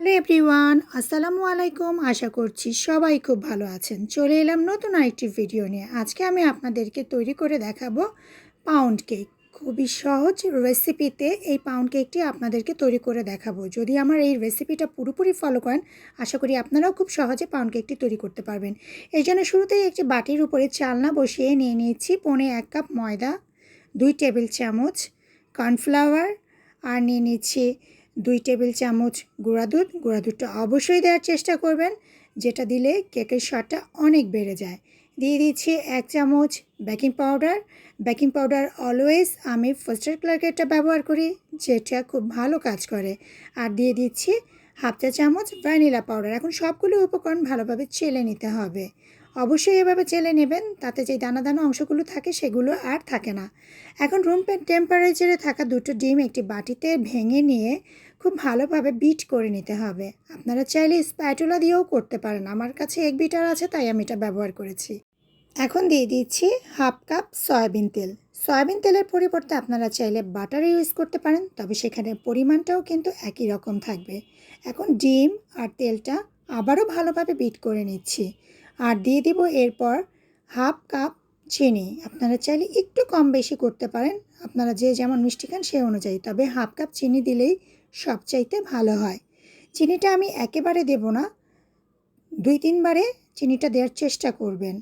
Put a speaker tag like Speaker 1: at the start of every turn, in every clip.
Speaker 1: Hello everyone, আসসালামু আলাইকুম। আশা করছি সবাই খুব ভালো আছেন। চলে এলাম নতুন আরেকটি ভিডিও নিয়ে। আজকে আমি আপনাদেরকে তৈরি করে দেখাবো পাউন্ড কেক খুবই সহজ রেসিপিতে এই পাউন্ড কেকটি আপনাদেরকে তৈরি করে দেখাবো। যদি আমার এই রেসিপিটা পুরোপুরি ফলো করেন, আশা করি আপনারাও খুব সহজে পাউন্ড কেকটি তৈরি করতে পারবেন। এই জন্য শুরুতেই একটি বাটির উপরে চালনা বসিয়ে নিয়ে নিয়েছি। পনে এক কাপ ময়দা, দুই টেবিল চামচ কর্নফ্লাওয়ার আর নিয়ে নিচ্ছি দুই টেবিল চামচ গুঁড়া দুধ। গুঁড়া দুধটা অবশ্যই দেওয়ার চেষ্টা করবেন, যেটা দিলে কেকের স্বাদটা অনেক বেড়ে যায়। দিয়ে দিচ্ছি এক চামচ baking powder. Baking powder always আমি ফার্স্টার ক্লার্কেটটা ব্যবহার করি, যেটা খুব ভালো কাজ করে। আর দিয়ে দিচ্ছি হাফ চা চামচ ভ্যানিলা পাউডার। এখন সবগুলো উপকরণ ভালোভাবে চেলে নিতে হবে। অবশ্যই এভাবে চেলে নেবেন, তাতে যে দানা দানা অংশগুলো থাকে সেগুলো আর থাকে না। এখন রুম টেম্পারেচারে থাকা দুটো ডিম একটি বাটিতে ভেঙে নিয়ে খুব ভালোভাবে বিট করে নিতে হবে। আপনারা চাইলে স্প্যাটুলা দিয়েও করতে পারেন। আমার কাছে এক বিটার আছে, তাই আমি এটা ব্যবহার করেছি। এখন দিয়ে দিচ্ছি হাফ কাপ সয়াবিন তেল। সয়াবিন তেলের পরিবর্তে আপনারা চাইলে বাটার ইউজ করতে পারেন, তবে সেখানে পরিমাণটাও কিন্তু একই রকম থাকবে। এখন ডিম আর তেলটা আবারও ভালোভাবে বিট করে নিচ্ছি। আর দিয়ে দিব এরপর হাফ কাপ চিনি। আপনারা চাইলে একটু কম বেশি করতে পারেন। আপনারা যে যেমন মিষ্টি খান সে অনুযায়ী, তবে হাফ কাপ চিনি দিলেই সবচাইতে ভালো হয়। চিনিটা আমি একেবারে দেব না। দুই তিনবারে চিনিটা দেওয়ার চেষ্টা করবেন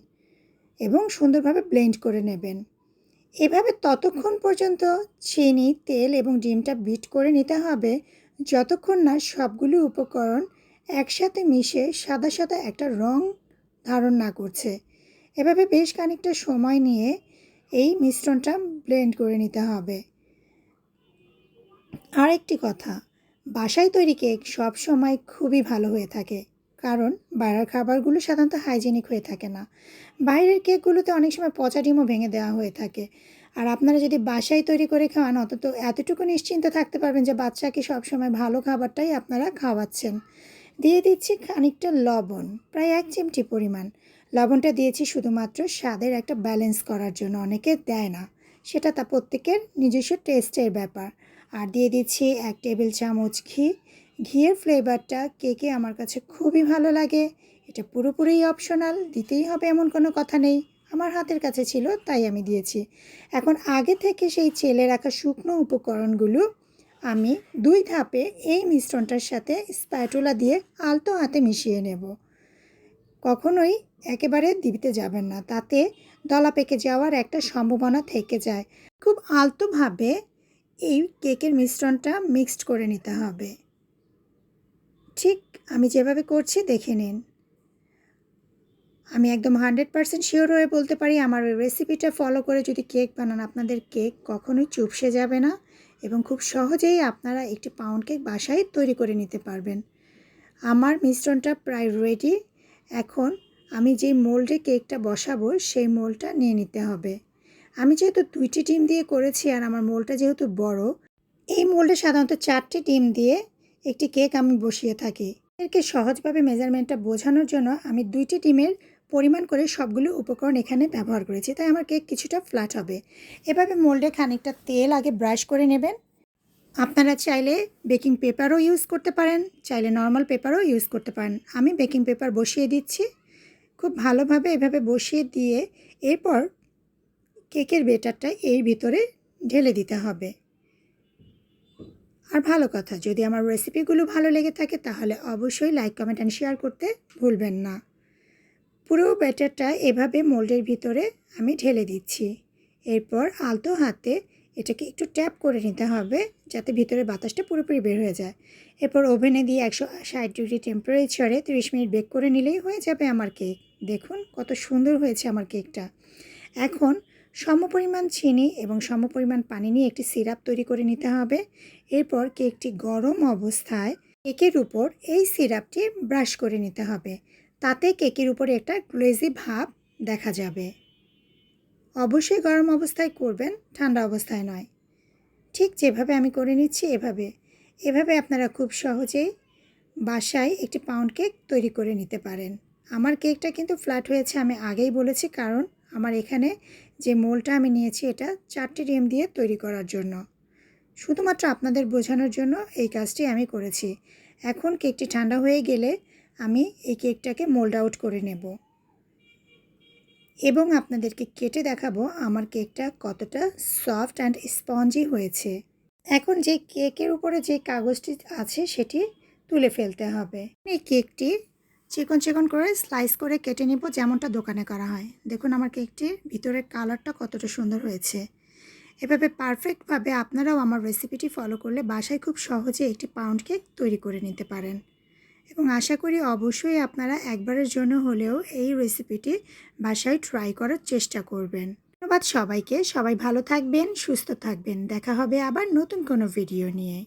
Speaker 1: এবং সুন্দরভাবে ব্লেন্ড করে নেবেন। এভাবে ততক্ষণ পর্যন্ত চিনি, তেল এবং ডিমটা বিট করে নিতে হবে। যতক্ষণ না সবগুলো উপকরণ একসাথে মিশে সাদা সাদা একটা রং ধারণ না করছে। এভাবে বেশ খানিকটা সময় নিয়ে এই মিশ্রণটা ব্লেন্ড করে নিতে হবে। আরেকটি কথা, বাসায় তৈরি কেক সব সময় খুবই ভালো হয়ে থাকে। কারণ বাইরের খাবারগুলো সাধারণত হাইজেনিক হয়ে থাকে না। বাইরের কেকগুলোতে অনেক সময় পচা ডিমও ভেঙে দেওয়া হয়ে থাকে। আর আপনারা যদি বাসায় তৈরি করে খাওয়ান অন্তত এতটুকু নিশ্চিন্ত থাকতে পারবেন যে বাচ্চাকে সবসময় ভালো খাবারটাই আপনারা খাওয়াচ্ছেন। দিয়ে দিচ্ছি খানিকটা লবণ, প্রায় এক চিমটি পরিমাণ। লবণটা দিয়েছি শুধুমাত্র স্বাদের একটা ব্যালেন্স করার জন্য, অনেকে দেয় না। সেটা তা প্রত্যেকের নিজস্ব টেস্টের ব্যাপার। আর দিয়ে দিচ্ছি এক টেবিল চামচ ঘি। ঘিয়ের ফ্লেভারটা কেকে আমার কাছে খুবই ভালো লাগে। এটা পুরোপুরি অপশনাল দিতেই হবে এমন কোনো কথা নেই। আমার হাতের কাছে ছিল, তাই আমি দিয়েছি। এখন আগে থেকে সেই চেলে রাখা শুকনো উপকরণগুলো আমি দুই ধাপে এই মিশ্রণটার সাথে স্প্যাটুলা দিয়ে আলতো হাতে মিশিয়ে নেব। কখনোই একেবারে দিতে যাবেন না, তাতে দলা পেকে যাওয়ার একটা সম্ভাবনা থেকে যায়। খুব আলতোভাবে এই কেকের মিশ্রণটা মিক্সড করে নিতে হবে। ঠিক আমি যেভাবে করছি দেখে নিন। আমি একদম হান্ড্রেড পারসেন্ট শিওর হয়ে বলতে পারি আমার ওই রেসিপিটা ফলো করে যদি কেক বানান আপনাদের কেক কখনোই চুপসে যাবে না এবং খুব সহজেই আপনারা একটি পাউন্ড কেক বাসায় তৈরি করে নিতে পারবেন। আমার মিশ্রণটা প্রায় রেডি এখন আমি যেই মোল্ডে কেকটা বসাবো সেই মোলটা নিয়ে নিতে হবে। আমি যেহেতু দুইটি ডিম দিয়ে করেছি আর আমার মোলটা যেহেতু বড়, এই মোল্ডে সাধারণত চারটি ডিম দিয়ে একটি কেক আমি বসিয়ে থাকি। এরকে সহজভাবে মেজারমেন্টটা বোঝানোর জন্য আমি দুইটি ডিমের পরিমাণ করে সবগুলো উপকরণ এখানে ব্যবহার করেছি, তাই আমার কেক কিছুটা ফ্ল্যাট হবে। এভাবে মোল্ডে খানিকটা তেল আগে ব্রাশ করে নেবেন। আপনারা চাইলে বেকিং পেপারও ইউজ করতে পারেন, চাইলে নর্মাল পেপারও ইউজ করতে পারেন। আমি বেকিং পেপার বসিয়ে দিচ্ছি। খুব ভালোভাবে এভাবে বসিয়ে দিয়ে এরপর কেকের বেটারটা এর ভিতরে ঢেলে দিতে হবে। আর ভালো কথা, যদি আমার রেসিপিগুলো ভালো লেগে থাকে, তাহলে অবশ্যই লাইক কমেন্ট অ্যান্ড শেয়ার করতে ভুলবেন না। পুরো ব্যাটারটা এভাবে মোল্ডের ভিতরে আমি ঢেলে দিচ্ছি। এরপর আলতো হাতে এটাকে একটু ট্যাপ করে নিতে হবে, যাতে ভিতরে বাতাসটা পুরোপুরি বের হয়ে যায়। এরপর ওভেনে দিয়ে একশো ষাট ডিগ্রি টেম্পারেচারে তিরিশ মিনিট বেক করে নিলেই হয়ে যাবে আমার কেক দেখুন কত সুন্দর হয়েছে আমার কেকটা এখন সমপরিমাণ চিনি এবং সমপরিমাণ পানি নিয়ে একটি সিরাপ তৈরি করে নিতে হবে। এরপর কেকটি গরম অবস্থায় কেকের উপর এই সিরাপটি ব্রাশ করে নিতে হবে। তাতে কেকের উপরে একটা গ্লেজি ভাব দেখা যাবে। অবশ্যই গরম অবস্থায় করবেন, ঠান্ডা অবস্থায় নয়। ঠিক যেভাবে আমি করে নিচ্ছি এভাবে। এভাবে আপনারা খুব সহজেই বাসায় একটি পাউন্ড কেক তৈরি করে নিতে পারেন। আমার কেকটা কিন্তু ফ্ল্যাট হয়েছে আমি আগেই বলেছি কারণ আমার এখানে যে মোলটা আমি নিয়েছি এটা চারটি ডিম দিয়ে তৈরি করার জন্য। শুধুমাত্র আপনাদের বোঝানোর জন্য এই কাজটি আমি করেছি। এখন কেকটি ঠান্ডা হয়ে গেলে আমি এই কেকটাকে মোল্ড আউট করে নেব। এবং আপনাদেরকে কেটে দেখাবো আমার কেকটা কতটা সফট অ্যান্ড স্পঞ্জি হয়েছে। এখন যে কেকের উপরে যে কাগজটি আছে সেটি তুলে ফেলতে হবে। এই কেকটি চিকন চিকন করে স্লাইস করে কেটে নিব, যেমনটা দোকানে করা হয়। দেখুন আমার কেকটির ভিতরের কালারটা কতটা সুন্দর হয়েছে। এভাবে পারফেক্টভাবে আপনারাও আমার রেসিপিটি ফলো করলে বাসায় খুব সহজে একটি পাউন্ড কেক তৈরি করে নিতে পারেন। এবং আশা করি অবশ্যই আপনারা একবারের জন্য হলেও এই রেসিপিটি বাসায় ট্রাই করার চেষ্টা করবেন। ধন্যবাদ সবাইকে, সবাই ভালো থাকবেন, সুস্থ থাকবেন। দেখা হবে আবার নতুন কোনো ভিডিও নিয়ে।